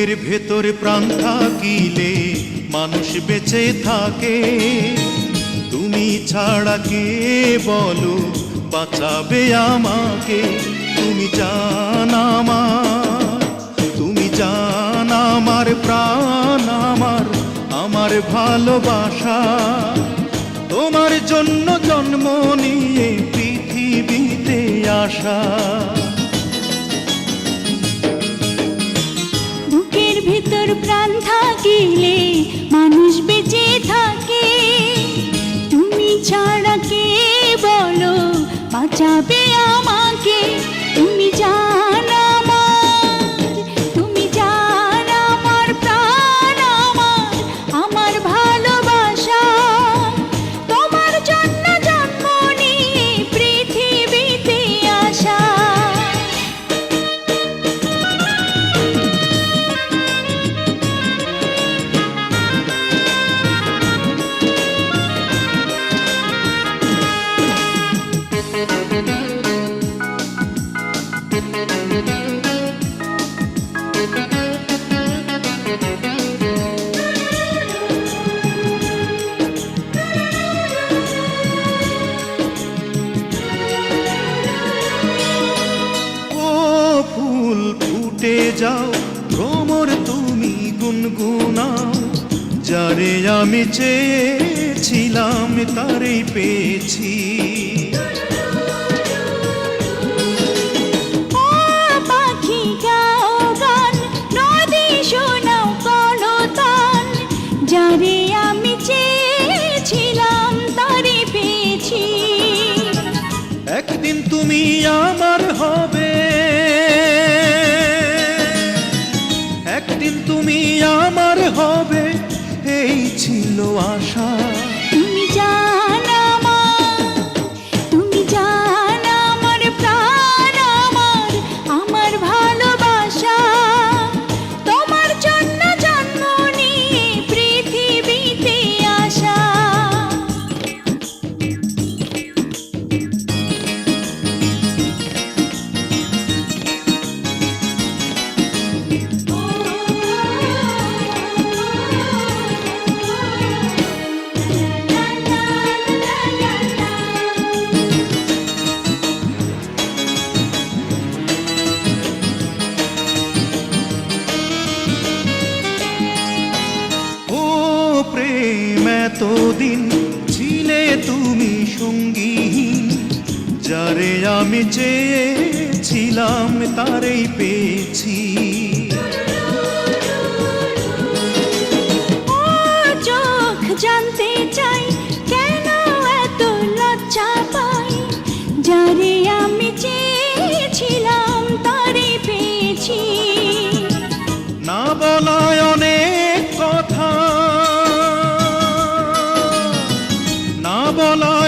বুকের ভেতর প্রাণ থাকিলে মানুষ বেঁচে থাকে। তুমি ছাড়া কে বলো, বাঁচাবে আমাকে? তুমি জান আমার, তুমি জান আমার প্রাণ আমার আমার ভালোবাসা। তোমার জন্য জন্ম নিয়ে পৃথিবীতে আসা প্রাণ থাকিলে মানুষ বেঁচে থাকে। তুমি ছাড়া কে বলো বাঁচাবে আমাকে? তুমি জান যাও ভ্রমর তুমি গুনগুনাও। যারে আমি চেয়েছিলাম তারেই পেয়েছি। তুমি আমার হবে। একদিন তুমি আমার হবে এই ছিল আশা। প্রেম এতদিন ছিলে তুমি সঙ্গীহীন যারে আমি চেয়েছিলাম তারেই পেয়েছি।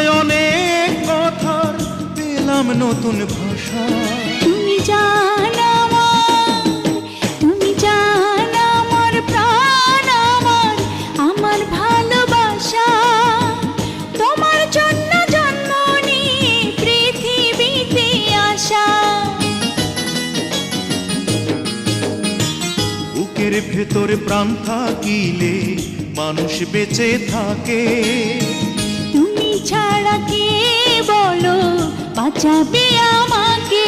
বলায় অনেক কথার পেলাম নতুন ভাষা। তুমি জান তুমি জান আমার প্রাণ আমার আমার ভালোবাসা। তোমার জন্য জন্ম নিয়ে পৃথিবীতে আসা। বুকের ভেতর প্রাণ থাকিলে মানুষ বেঁচে থাকে। তাকে বলো বাঁচাবে আমাকে।